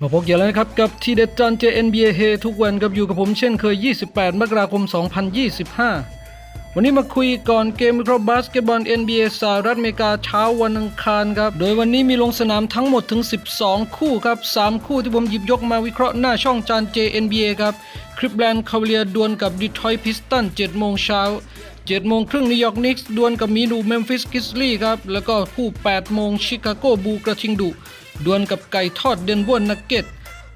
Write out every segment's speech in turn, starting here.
มาพบกันแล้วนะครับกับทีเด็ดจานเจ NBA เฮทุกวันกับอยู่กับผมเช่นเคย 28 มกราคม 2025 วันนี้มาคุยก่อนเกมวิเคราะห์บาสเกตบอล NBA สหรัฐอเมริกาเช้าวันอังคารครับ โดยวันนี้มีลงสนามทั้งหมดถึง 12 คู่ครับ 3 คู่ที่ผมหยิบยกมาวิเคราะห์หน้าช่องจานเจ NBA ครับคริปแลนด์คาเวียดวลกับดีทรอยต์พิสตัน7โมงเช้า7โมงครึ่งนิวยอร์กนิกส์ดวลกับมีดูเมมฟิสกิสลี่ครับแล้วก็คู่8โมงชิคาโกบูกระทิงดุ ดวลกับไก่ทอดเดนเวอร์นักเก็ต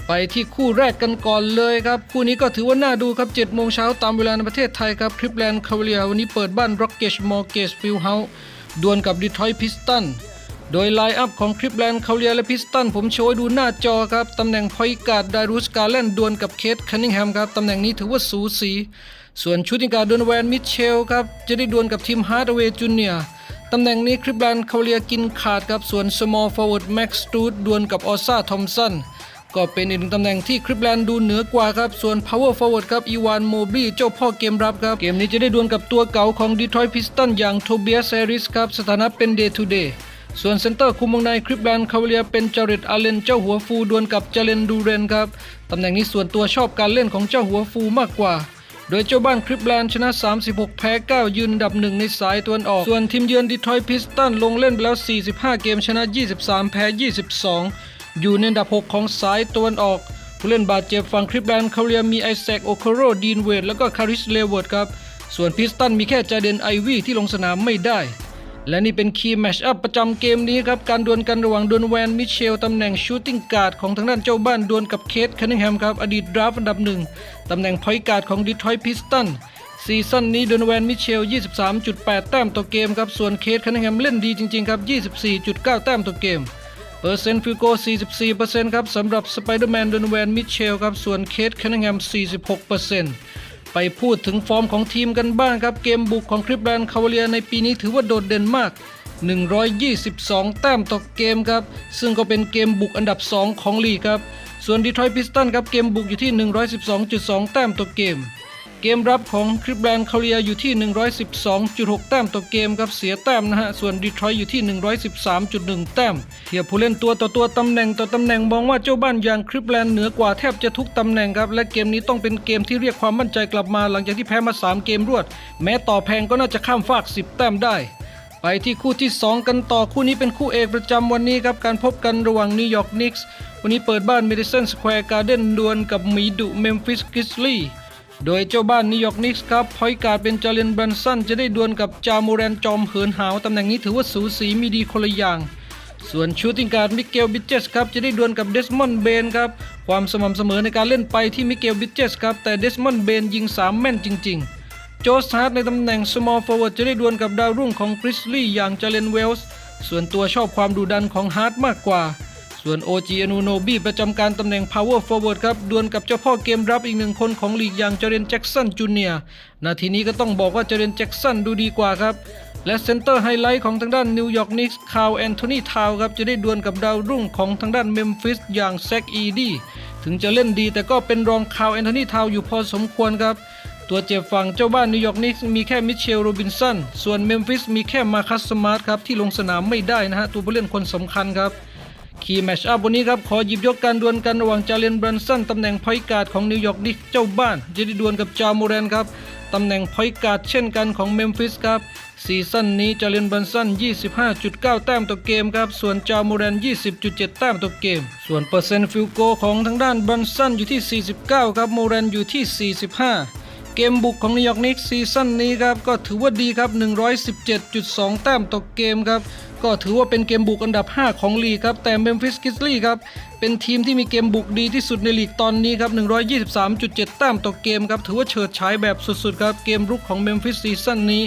ไปที่คู่แรกกันก่อนเลยครับ คู่นี้ก็ถือว่าน่าดูครับ7โมงเช้าตามเวลาในประเทศไทยครับคลิปแลนด์คาเวียวันนี้เปิดบ้านร็อกเกชมอร์เกสฟิลเฮาส์ดวลกับดีทรอยพิสตันโดยไลน์อัพของคลิปแลนด์คาเวียและพิสตันผมโชว์ดูหน้าจอครับ ตำแหน่งพอยการ์ดไดรูสกาแลนดวลกับเคทคันนิงแฮมครับ ตำแหน่งนี้ถือว่าสูสี ส่วนชูติงการ์ดดวลแวนมิเชลครับ จะได้ดวลกับทีมฮาร์ดเวย์จูเนีย ตำแหน่งนี้คลิปแลนคาเวียกินขาดครับส่วน small forward max สตูดดวลกับออซ่าทอมสันก็เป็นอีกหนึ่งตำแหน่งที่คริปแลนดูเหนือกว่าครับ ส่วน power forward ครับอีวานโมบลีเจ้าพ่อเกมรับครับ เกมนี้จะได้ดวลกับตัวเก่าของดีทรอยต์พิสตันอย่างโทเบียสเซริสครับสถานะเป็น day to day ส่วนเซนเตอร์คุมวงในคริปแลนคาเวเลียเป็นจาริดอาเลนเจ้าหัวฟูดวลกับเจเลนดูเรนครับตำแหน่งนี้ส่วนตัวชอบการเล่นของเจ้าหัวฟูมากกว่า โดยเจ้าบ้านคลิปแลนด์ชนะ 36 แพ้ 9 ยืนดับหนึ่งในสายตะวันออก ส่วนทีมเยือนดีทรอยต์พิสตันลงเล่นไปแล้ว 45 เกมชนะ 23 แพ้ 22 อยู่ในอันดับ 6 ของสายตะวันออก ผู้เล่นบาดเจ็บฝั่งคลิปแลนด์เขาเรียมีไอแซคโอโคโรดีนเวดแล้วก็คาริสเลเวิร์ดครับ ส่วนพิสตันมีแค่จาเดนไอวี่ที่ลงสนามไม่ได้ และนี่เป็นคีย์แมชอัพประจำเกมนี้ครับ การดวลกันระหว่างดวนแวนมิเชลตำแหน่งชูตติ้งการ์ดของทางด้านเจ้าบ้านดวลกับเคทคันนิงแฮมครับ อดีตดราฟต์อันดับหนึ่งตำแหน่งพอยการ์ดของดีทรอยต์พิสตันซีซั่นนี้ดวนแวนมิเชล 23.8 แต้มต่อเกมครับ ส่วนเคทคันนิงแฮมเล่นดีจริง ๆ ครับ 24.9 แต้มต่อเกม เปอร์เซ็นต์ฟิโก 44%ครับสำหรับสไปเดอร์แมนดนแวนมิเชลครับ ส่วนเคทคันนิงแฮม 46% ไปพูดถึงฟอร์มของทีมกันบ้างครับ เกมบุกของคริปแลนด์คาวเลียในปีนี้ถือว่าโดดเด่นมาก 122 แต้มต่อเกมครับ ซึ่งก็เป็นเกมบุกอันดับ 2 ของลีกครับ ส่วนดีทรอยต์พิสตันครับเกมบุกอยู่ที่ 112.2 แต้มต่อเกม เกมรับของคริปแลนด์คาเรียอยู่ที่ 112.6 แต้มต่อเกมครับเสียแต้มนะฮะ ส่วนดีทรอยอยู่ที่ 113.1 แต้ม เทียบผู้เล่นตัวต่อตัวตำแหน่งต่อตำแหน่งมองว่าเจ้าบ้านอย่างคริปแลนด์เหนือกว่าแทบจะทุกตำแหน่งครับ และเกมนี้ต้องเป็นเกมที่เรียกความมั่นใจกลับมาหลังจากที่แพ้มา 3 เกมรวด แม้ต่อแพงก็น่าจะข้ามฟาก 10 แต้มได้ไปที่คู่ที่ 2 กันต่อคู่นี้เป็นคู่เอกประจำวันนี้ครับ การพบกันระหว่างนิวยอร์กนิกส์วันนี้เปิดบ้าน Madison Square Garden ดวลกับมีดุเมมฟิสกิสลี่ โดยเจ้าบ้านนิวยอร์กนิกส์ครับพอยการ์เป็นจาเลนบรันสันจะได้ดวลกับจามูแรนจอมเหินหาวตำแหน่งนี้ถือว่าสูสีมีดีคนละอย่างส่วนชูติงการ์ดมิเกลบิเจสครับจะได้ดวลกับเดสมอนด์เบนครับความสม่ำเสมอในการเล่นไปที่มิเกลบิเจสครับแต่เดสมอนด์เบนยิงสามแม่นจริง ๆ โจสฮาร์ดในตำแหน่ง small forward จะได้ดวลกับดาวรุ่งของกริซลี่อย่างจาเลนเวลส์ส่วนตัวชอบความดุดันของฮาร์ดมากกว่า ส่วน OG a n u n o b i ประจำการตำแหน่ง power forward ครับดวลกับเจ้าพ่อเกมรับอีกหนึ่งคนของลีกอย่างเจเรนแจ็กสันจูเนียนาทีนี้ก็ต้องบอกว่าเจเรนแจ็กสันดูดีกว่าครับ และเซนเตอร์ไฮไลท์ของทางด้านนิวยอร์กนิกส์คาวแอนโทนีทาวครับจะได้ดวลกับดาวรุ่งของทางด้านเมมฟิสอย่างแซกอีดีถึงจะเล่นดีแต่ก็เป็นรองคาวแอนโทนีทาวอยู่พอสมควรครับตัวเจ็บฝั่งเจ้าบ้านนิวยอร์กนิกส์มีแค่มิเชลโรบินสันส่วนเมมฟิสมีแค่มาคัสสมาร์ทครับที่ลงสนามไม่ได้นะฮะตัวผู้เล่นคนสำคัญครับ คีย์แมชอัพวันนี้ครับขอหยิบยกการดวลกันระหว่างจาเลนบรันสันตำแหน่งพอยการ์ดของนิวยอร์กนิกส์เจ้าบ้านจะได้ดวลกับจามูแรนครับตำแหน่งพอยการ์ดเช่นกันของเมมฟิสครับซีซั่นนี้จาเลนบรันสัน 25.9 แต้มต่อเกมครับส่วนจามูแรน 20.7 แต้มต่อเกม ส่วนเปอร์เซ็นต์ฟิลโกของทางด้านบรันสันอยู่ที่ 49 ครับโมแรนอยู่ที่ 45 เกมบุกของนิวยอร์กนิกส์ซีซั่นนี้ครับก็ถือว่าดีครับ 117.2 แต้มต่อเกมครับ ก็ถือว่าเป็นเกมบุกอันดับ 5 ของลีกครับ แต่เมมฟิสกิสลี่ครับ เป็นทีมที่มีเกมบุกดีที่สุดในลีกตอนนี้ครับ 123.7 แต้มต่อเกมครับ ถือว่าเฉิดฉายแบบสุดๆครับ เกมรุกของเมมฟิสซีซั่นนี้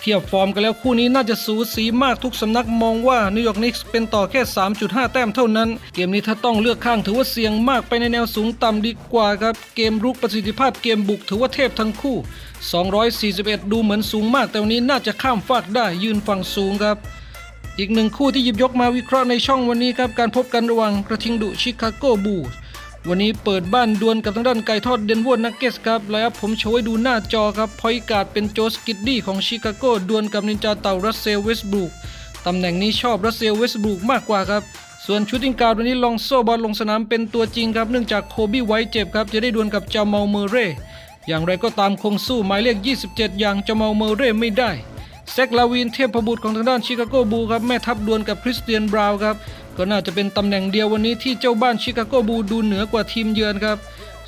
เทียบฟอร์มกันแล้วคู่นี้น่าจะสูสีมากทุกสำนักมองว่านิวยอร์กนิกส์เป็นต่อแค่ 3.5 แต้มเท่านั้น เกมนี้ถ้าต้องเลือกข้างถือว่าเสี่ยงมากไปในแนวสูงต่ำดีกว่าครับ เกมรุกประสิทธิภาพเกมบุกถือว่าเทพทั้งคู่ 241 ดูเหมือนสูงมาก แต่วันนี้น่าจะข้ามฟากได้ยืนฝั่งสูงครับอีกหนึ่งคู่ที่หยิบยกมาวิเคราะห์ในช่องวันนี้ครับการพบกันระหว่างกระทิงดุชิคาโกบูลส์ วันนี้เปิดบ้านดวลกับทางด้านไก่ทอดเดนเวอร์นักเก็ตครับแล้วครับผมโชว์ให้ดูหน้าจอครับพอยการ์ดเป็นโจสกิดดี้ของชิคาโกดวลกับนินจาเต่ารัสเซลเวสบรูกตำแหน่งนี้ชอบรัสเซลเวสบรูกมากกว่าครับ ส่วนชูตติ้งการ์ดวันนี้ลองโซบอลลงสนามเป็นตัวจริงครับเนื่องจากโคบี้ไว้เจ็บครับจะได้ดวลกับจามาลเมอร์เร่อย่างไรก็ตามคงสู้หมายเลข 27 อย่างจามาลเมอร์เร่ไม่ได้แซกลาวินเทพบุตรของทางด้านชิคาโกบูลครับแม่ทัพดวลกับคริสเตียนบราวน์ครับ ก็น่าจะเป็นตำแหน่งเดียววันนี้ที่เจ้าบ้านชิคาโกบูลดูเหนือกว่าทีมเยือนครับ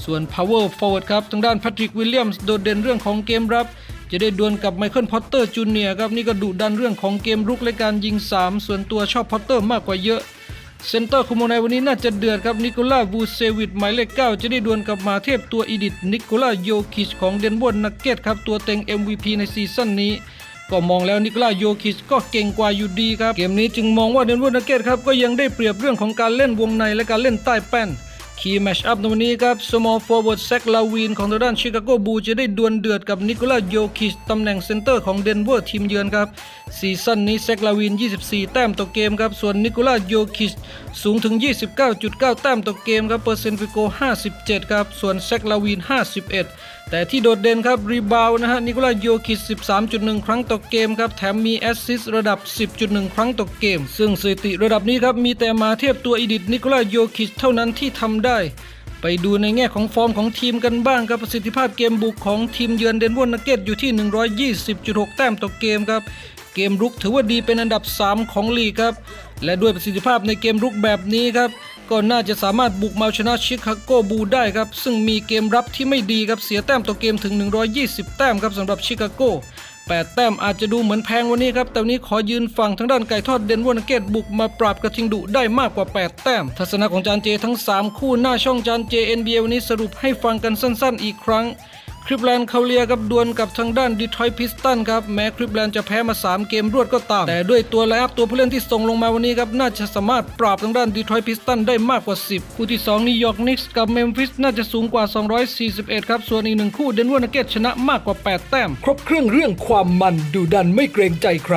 ส่วน power forward ครับทางด้านแพทริกวิลเลียมส์โดดเด่นเรื่องของเกมรับ จะได้ดวลกับไมเคิลพอตเตอร์จูเนียร์ครับนี่ก็ดุดันเรื่องของเกมรุกและการยิง 3 ส่วนตัวชอบพอตเตอร์มากกว่าเยอะเซนเตอร์คุโมไนวันนี้น่าจะเดือดครับนิโคล่าวูเซวิดหมายเลข9จะได้ดวลกับมาเทพตัวอีดิทนิโคล่าโยคิชของเดนเวอร์นักเก็ตครับตัวเต็ง MVP ในซีซั่นนี้ ก็มองแล้วนิโคล่าโยคิชก็เก่งกว่าอยู่ดีครับ เกมนี้จึงมองว่าเดนเวอร์นักเก็ตครับก็ยังได้เปรียบเรื่องของการเล่นวงในและการเล่นใต้แป้นคีย์แมชอัพในวันนี้ครับ small forward แซกลาวินของทางด้านชิคาโกบูจะได้ดวลเดือดกับนิโคล่าโยคิชตำแหน่งเซนเตอร์ของเดนเวอร์ทีมเยือนครับซีซั่นนี้แซกลาวิน24 แต้มต่อเกมครับ ส่วนนิโคล่าโยคิชสูงถึง 29.9 แต้มต่อเกมครับ เปอร์เซ็นต์ฟิโก 57 ครับ ส่วนแซกลาวิน51 แต่ที่โดดเด่นครับรีบาวนะฮะนิโคล่าโยคิช13.1 ครั้งต่อเกมครับแถมมีแอสซิสระดับ 10.1 ครั้งต่อเกม ซึ่งสถิติระดับนี้ครับมีแต่มาเทียบตัวอีดิทนิโคล่าโยคิชเท่านั้นที่ทำได้ ไปดูในแง่ของฟอร์มของทีมกันบ้างครับประสิทธิภาพเกมบุกของทีมเยือนเดนเวอร์นักเก็ตอยู่ที่ 120.6 แต้มต่อเกมครับเกมรุกถือว่าดีเป็นอันดับ 3 ของลีกครับและด้วยประสิทธิภาพในเกมรุกแบบนี้ครับ ก็น่าจะสามารถบุกมาชนะชิคาโกบูได้ครับ ซึ่งมีเกมรับที่ไม่ดีครับเสียแต้มต่อเกมถึง 120 แต้มครับสำหรับชิคาโก8 แต้มอาจจะดูเหมือนแพงวันนี้ครับ แต่วนี้ขอยืนฝั่งทางด้านไก่ทอดเดนเวอร์นักเกตบุกมาปราบกระทิงดุได้มากกว่า 8 แต้ม ทัศนะของจานเจทั้ง 3 คู่หน้าช่องจานเจ NBA วันนี้สรุปให้ฟังกันสั้นๆ อีกครั้ง คริปแลนด์เขาเลียกับดวลกับทางด้านดีทรอยพิสตันครับแม้คริปแลนด์จะแพ้มา 3 เกมรวดก็ตาม แต่ด้วยตัวไลน์อัพตัวผู้เล่นที่ส่งลงมาวันนี้ครับน่าจะสามารถปราบทางด้านดีทรอยพิสตันได้มากกว่า 10 คู่ที่ 2นิวยอร์กนิกส์กับเมมฟิสน่าจะสูงกว่า 241 ครับ ส่วนอีกหนึ่งคู่เดนเวอร์นักเก็ตชนะมากกว่า 8 แต้ม ครบเครื่องเรื่องความมันดุดันไม่เกรงใจใคร